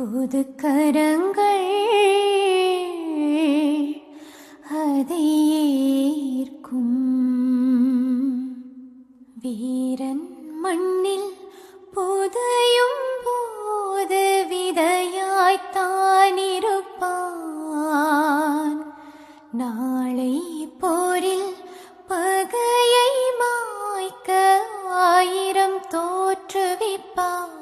புது கரங்கள் அதை ஏற்கும். வீரன் மண்ணில் புதையும் போது விதையாய்த்தான் இருப்பான் நாளை போரில் பகையை மாய்க்க ஆயிரம் தோற்றுவிப்பான்.